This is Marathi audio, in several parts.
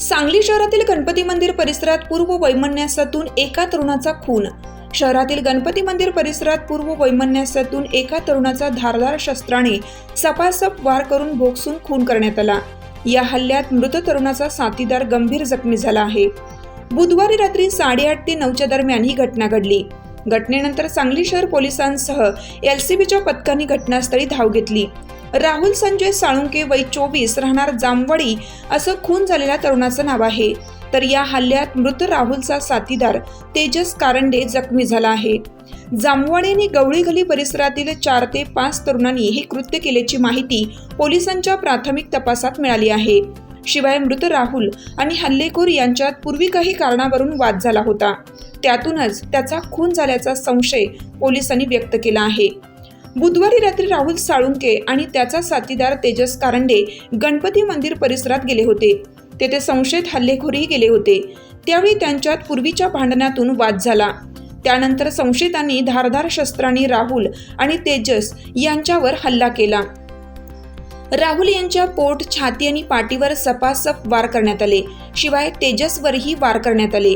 सांगली शहरातील गणपती मंदिर परिसरात पूर्व वैमनस्यातून एका तरुणाचा खून. शहरातील गणपती मंदिर परिसरात पूर्व वैमनस्यातून एका तरुणाचा धारदार शस्त्राने सपासप वार करून भोगसून खून करण्यात आला. या हल्ल्यात मृत तरुणाचा साथीदार गंभीर जखमी झाला आहे. बुधवारी रात्री साडेआठ ते नऊच्या दरम्यान ही घटना घडली. घटनेनंतर सांगली शहर पोलिसांसह एलसीबीच्या पथकांनी घटनास्थळी धाव घेतली. राहुल संजय साळुंके वय चोवीस राहणार जामवाडी असं खून झालेल्या तरुणाचं नाव आहे. तर या हल्ल्यात मृत राहुलचा साथीदार तेजस कारंडे जखमी झाला आहे. जामवाडी गवळीगली गवळी गली परिसरातील चार ते पाच तरुणांनी हे कृत्य केल्याची माहिती पोलिसांच्या प्राथमिक तपासात मिळाली आहे. शिवाय मृत राहुल आणि हल्लेखोर यांच्यात पूर्वी काही कारणावरून वाद झाला होता. त्यातूनच त्याचा खून झाल्याचा संशय पोलिसांनी व्यक्त केला आहे. बुधवारी रात्री राहुल साळुंके आणि त्याचा साथीदार तेजस कारंडे गणपती मंदिर परिसरात गेले होते. तेथे संशयित हल्लेखोरही गेले होते. त्यावेळी त्यांच्यात पूर्वीच्या भांडणातून वाद झाला. त्यानंतर संशयितांनी धारधार शस्त्रांनी राहुल आणि तेजस यांच्यावर हल्ला केला. राहुल यांच्या पोट छाती आणि पाठीवर सपासप वार करण्यात आले. शिवाय तेजसवरही वार करण्यात आले.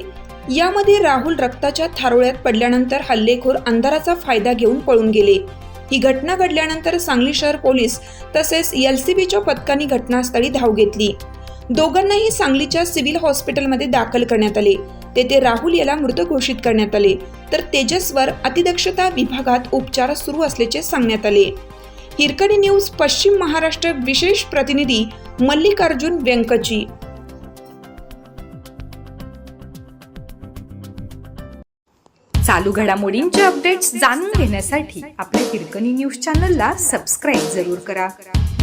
यामध्ये राहुल रक्ताच्या थारोळ्यात पडल्यानंतर हल्लेखोर अंधाराचा फायदा घेऊन पळून गेले. ही घटना घडल्यानंतर सांगली शहर पोलीस तसेच एल सी बीच्या पथकांनी घटनास्थळी धाव घेतली. दोघांनाही सांगलीच्या सिव्हिल हॉस्पिटलमध्ये दाखल करण्यात आले. तेथे राहुल याला मृत घोषित करण्यात आले. तर तेजसवर अतिदक्षता विभागात उपचार सुरू असल्याचे सांगण्यात आले. हिरकणी न्यूज पश्चिम महाराष्ट्र विशेष प्रतिनिधी मल्लिकार्जुन व्यंकची चालू घडामोडींचे अपडेट्स जाणून घेण्यासाठी आपल्या हिरकणी न्यूज चॅनलला सबस्क्राईब जरूर करा.